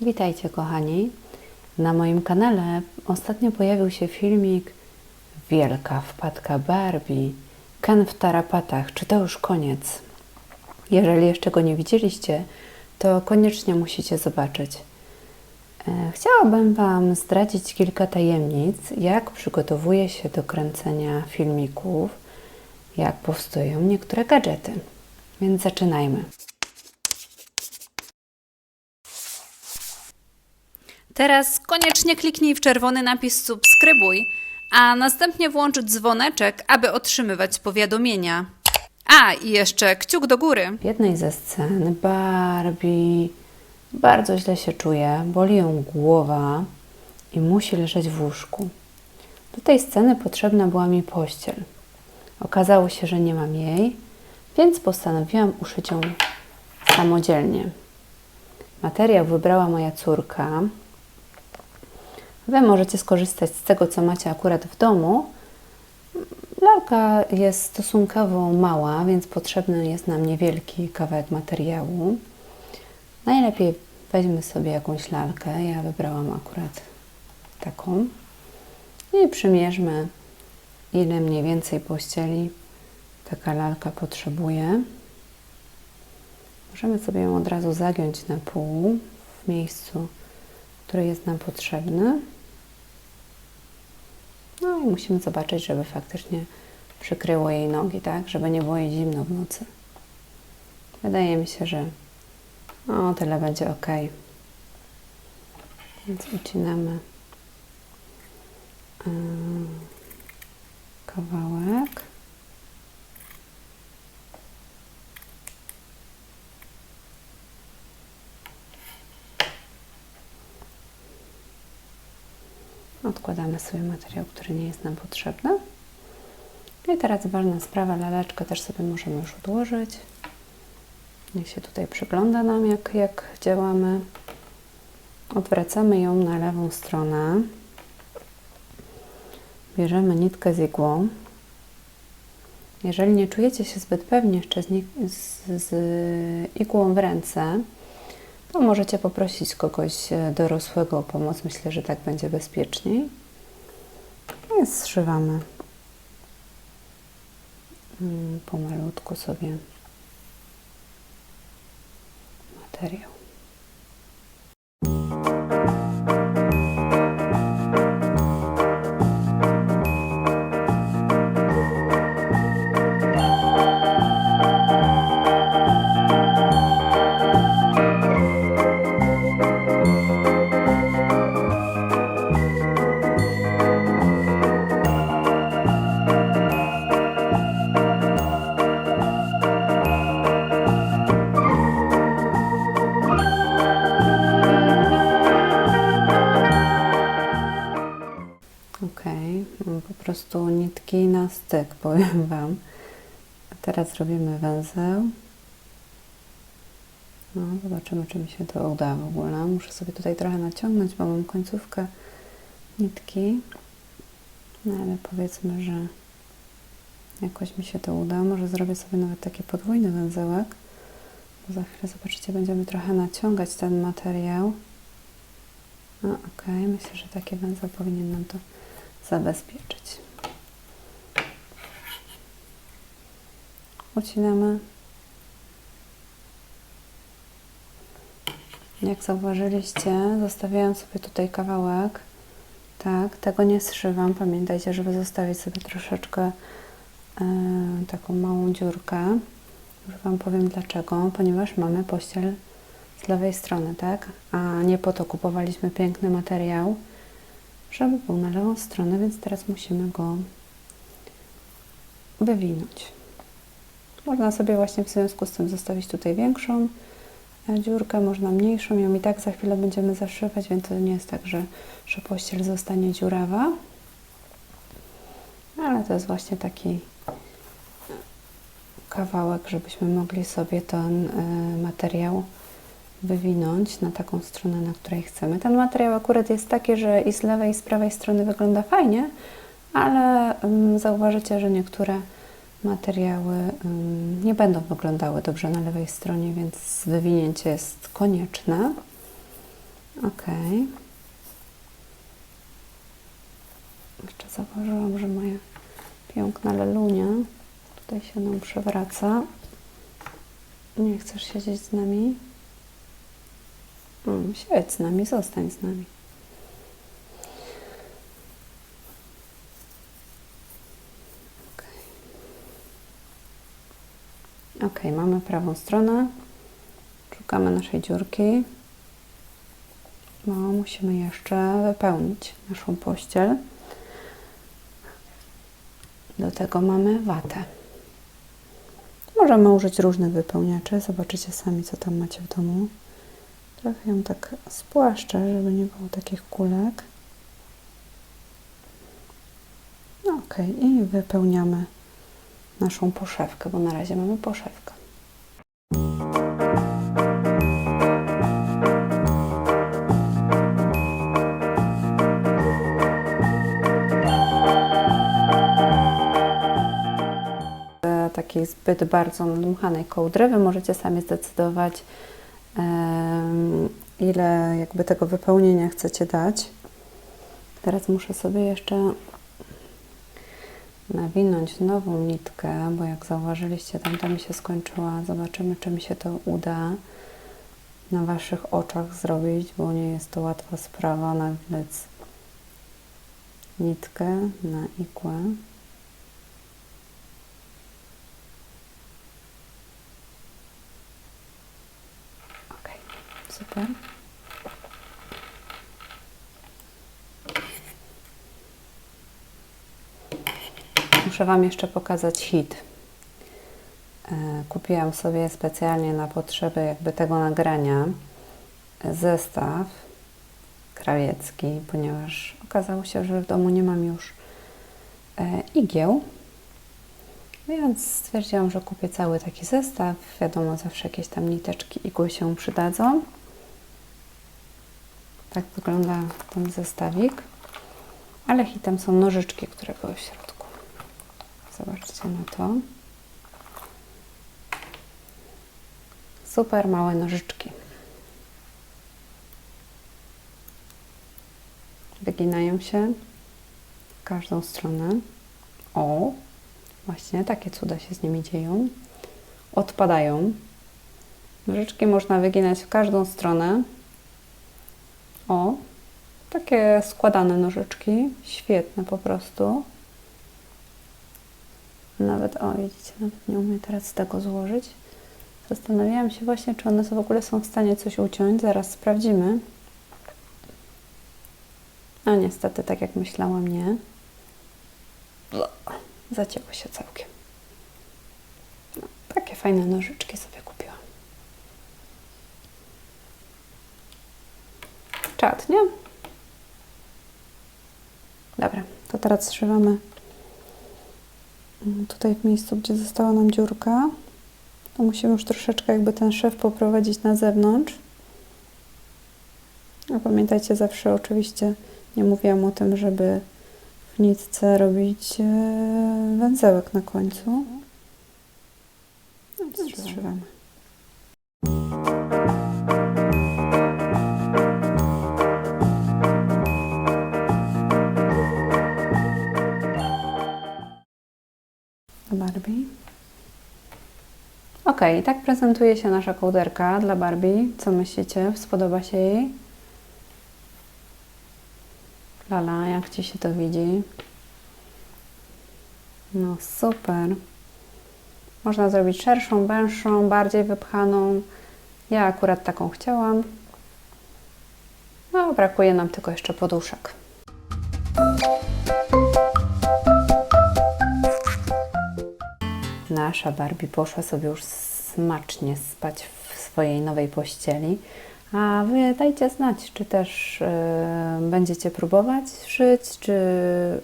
Witajcie kochani. Na moim kanale ostatnio pojawił się filmik Wielka wpadka Barbie, Ken w tarapatach. Czy to już koniec? Jeżeli jeszcze go nie widzieliście, to koniecznie musicie zobaczyć. E, Chciałabym Wam zdradzić kilka tajemnic, jak przygotowuje się do kręcenia filmików, jak powstają niektóre gadżety. Więc zaczynajmy. Teraz koniecznie kliknij w czerwony napis subskrybuj, a następnie włącz dzwoneczek, aby otrzymywać powiadomienia. A, i jeszcze kciuk do góry. W jednej ze scen Barbie bardzo źle się czuje, boli ją głowa i musi leżeć w łóżku. Do tej sceny potrzebna była mi pościel. Okazało się, że nie mam jej, więc postanowiłam uszyć ją samodzielnie. Materiał wybrała moja córka. Wy możecie skorzystać z tego, co macie akurat w domu, Lalka jest stosunkowo mała, więc potrzebny jest nam niewielki kawałek materiału. Najlepiej weźmy sobie jakąś lalkę. Ja wybrałam akurat taką. I przymierzmy, ile mniej więcej pościeli taka lalka potrzebuje. Możemy sobie ją od razu zagiąć na pół w miejscu, które jest nam potrzebne. No i musimy zobaczyć, żeby faktycznie przykryło jej nogi, tak? Żeby nie było jej zimno w nocy. Wydaje mi się, że o, tyle będzie ok. Więc ucinamy yy, kawałek. Odkładamy sobie materiał, który nie jest nam potrzebny. I teraz ważna sprawa, laleczkę też sobie możemy już odłożyć. Niech się tutaj przygląda nam, jak, jak działamy. Odwracamy ją na lewą stronę. Bierzemy nitkę z igłą. Jeżeli nie czujecie się zbyt pewnie jeszcze z, z, z igłą w ręce, to możecie poprosić kogoś e, dorosłego o pomoc. Myślę, że tak będzie bezpieczniej. I zszywamy mm, pomalutku sobie materiał. Po prostu nitki na styk, powiem Wam. A teraz robimy węzeł. No, zobaczymy, czy mi się to uda w ogóle. Muszę sobie tutaj trochę naciągnąć, bo mam końcówkę nitki. No ale powiedzmy, że jakoś mi się to uda. Może zrobię sobie nawet taki podwójny węzełek. Bo za chwilę zobaczycie, będziemy trochę naciągać ten materiał. No ok, myślę, że taki węzeł powinien nam to zabezpieczyć. Ucinamy. Jak zauważyliście, zostawiając sobie tutaj kawałek, tak, tego nie zszywam. Pamiętajcie, żeby zostawić sobie troszeczkę e, taką małą dziurkę. Już Wam powiem dlaczego. Ponieważ mamy pościel z lewej strony, tak? A nie po to kupowaliśmy piękny materiał, żeby był na lewą stronę, więc teraz musimy go wywinąć. Można sobie właśnie w związku z tym zostawić tutaj większą e, dziurkę, można mniejszą, ją i tak za chwilę będziemy zaszywać, więc to nie jest tak, że, że pościel zostanie dziurawa. Ale to jest właśnie taki kawałek, żebyśmy mogli sobie ten y, materiał wywinąć na taką stronę, na której chcemy. Ten materiał akurat jest taki, że i z lewej, i z prawej strony wygląda fajnie, ale um, zauważycie, że niektóre materiały um, nie będą wyglądały dobrze na lewej stronie, więc wywinięcie jest konieczne. Ok. Jeszcze zauważyłam, że moja piękna lelunia tutaj się nam przewraca. Nie chcesz siedzieć z nami? Siedź z nami, zostań z nami. Ok, mamy prawą stronę. Szukamy naszej dziurki. No, musimy jeszcze wypełnić naszą pościel. Do tego mamy watę. Możemy użyć różnych wypełniaczy. Zobaczycie sami, co tam macie w domu. Trochę ją tak spłaszczę, żeby nie było takich kulek. Ok, i wypełniamy naszą poszewkę, bo na razie mamy poszewkę. E, takiej zbyt bardzo nadmuchanej kołdry. Wy możecie sami zdecydować, ile jakby tego wypełnienia chcecie dać. Teraz muszę sobie jeszcze nawinąć nową nitkę, bo jak zauważyliście, tamta mi się skończyła. Zobaczymy, czy mi się to uda na Waszych oczach zrobić, bo nie jest to łatwa sprawa nawilec nitkę na igłę. Ok, Muszę Wam jeszcze pokazać hit. E, Kupiłam sobie specjalnie na potrzeby jakby tego nagrania zestaw krawiecki, ponieważ okazało się, że w domu nie mam już e, igieł. Więc stwierdziłam, że kupię cały taki zestaw. Wiadomo, zawsze jakieś tam niteczki, igły się przydadzą. Tak wygląda ten zestawik. Ale hitem są nożyczki, które były w środku. Zobaczcie na to. Super małe nożyczki. Wyginają się w każdą stronę. O, właśnie takie cuda się z nimi dzieją. Odpadają. Nożyczki można wyginać w każdą stronę. O, takie składane nożyczki. Świetne po prostu. Nawet, o widzicie, nawet nie umiem teraz tego złożyć. Zastanawiałam się właśnie, czy one w ogóle są w stanie coś uciąć. Zaraz sprawdzimy. A niestety, tak jak myślałam, nie. Zacięło się całkiem. No, takie fajne nożyczki sobie kupiłam. Czad, nie? Dobra, to teraz zszywamy tutaj w miejscu, gdzie została nam dziurka. To musimy już troszeczkę jakby ten szef poprowadzić na zewnątrz. A pamiętajcie zawsze oczywiście, nie mówiłam o tym, żeby w nitce robić e, węzełek na końcu. No, zszywamy. Barbie. Ok, tak prezentuje się nasza kołderka dla Barbie. Co myślicie? Spodoba się jej? Lala, jak Ci się to widzi? No super. Można zrobić szerszą, węższą, bardziej wypchaną. Ja akurat taką chciałam. No, brakuje nam tylko jeszcze poduszek. Nasza Barbie poszła sobie już smacznie spać w swojej nowej pościeli. A Wy dajcie znać, czy też e, będziecie próbować szyć, czy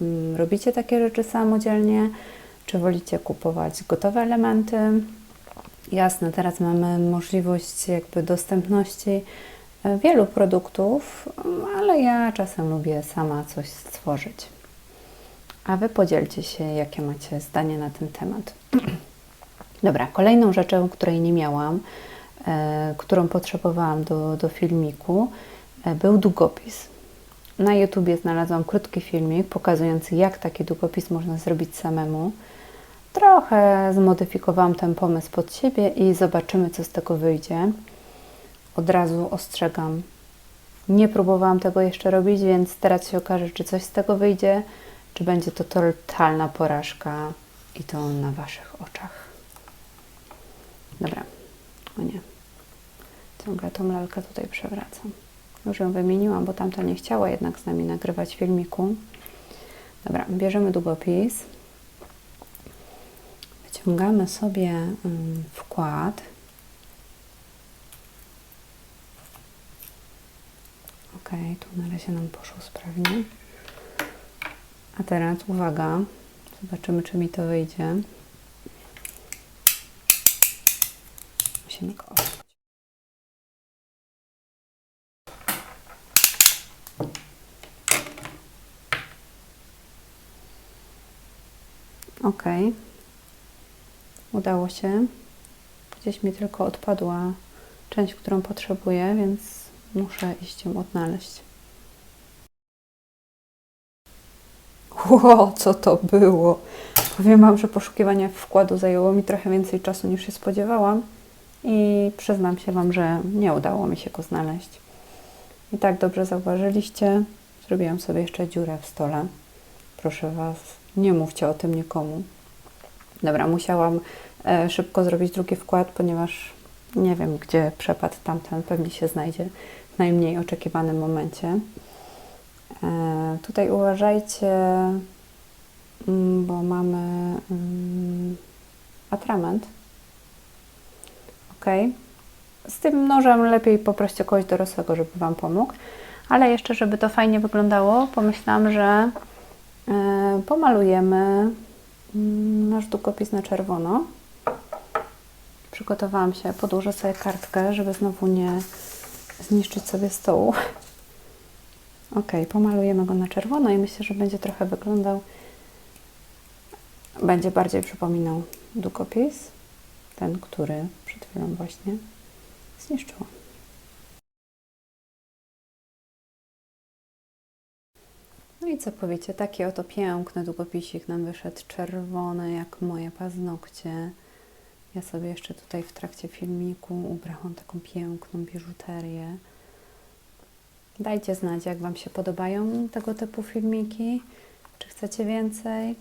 mm, robicie takie rzeczy samodzielnie, czy wolicie kupować gotowe elementy. Jasne, teraz mamy możliwość jakby dostępności e, wielu produktów, ale ja czasem lubię sama coś stworzyć. A Wy podzielcie się, jakie macie zdanie na ten temat. Dobra, kolejną rzeczą, której nie miałam, e, którą potrzebowałam do, do filmiku, e, był długopis. Na YouTubie znalazłam krótki filmik pokazujący, jak taki długopis można zrobić samemu. Trochę zmodyfikowałam ten pomysł pod siebie i zobaczymy, co z tego wyjdzie. Od razu ostrzegam. Nie próbowałam tego jeszcze robić, więc teraz się okaże, czy coś z tego wyjdzie, czy będzie to totalna porażka i to na Waszych oczach. O nie. Ciągle tą lalkę tutaj przewracam. Już ją wymieniłam, bo tamta nie chciała jednak z nami nagrywać filmiku. Dobra, bierzemy długopis. Wyciągamy sobie wkład. Ok, tu na razie nam poszło sprawnie. A teraz uwaga, zobaczymy, czy mi to wyjdzie. Ok. Udało się. Gdzieś mi tylko odpadła część, którą potrzebuję, więc muszę iść ją odnaleźć. Ło, co to było? Powiem Wam, że poszukiwanie wkładu zajęło mi trochę więcej czasu niż się spodziewałam i przyznam się Wam, że nie udało mi się go znaleźć. I tak dobrze zauważyliście, zrobiłam sobie jeszcze dziurę w stole. Proszę Was, nie mówcie o tym nikomu. Dobra, musiałam e, szybko zrobić drugi wkład, ponieważ nie wiem, gdzie przepadł tamten, pewnie się znajdzie w najmniej oczekiwanym momencie. E, tutaj uważajcie, mm, bo mamy mm, atrament. Z tym nożem lepiej poproście kogoś dorosłego, żeby Wam pomógł. Ale jeszcze, żeby to fajnie wyglądało, pomyślałam, że e, pomalujemy mm, nasz długopis na czerwono. Przygotowałam się, podłożę sobie kartkę, żeby znowu nie zniszczyć sobie stołu. Ok, pomalujemy go na czerwono i myślę, że będzie trochę wyglądał, będzie bardziej przypominał długopis, ten, który przed chwilą właśnie zniszczyłam. No i co powiecie, taki oto piękny długopisik nam wyszedł, czerwony jak moje paznokcie. Ja sobie jeszcze tutaj w trakcie filmiku ubrałam taką piękną biżuterię. Dajcie znać, jak Wam się podobają tego typu filmiki. Czy chcecie więcej?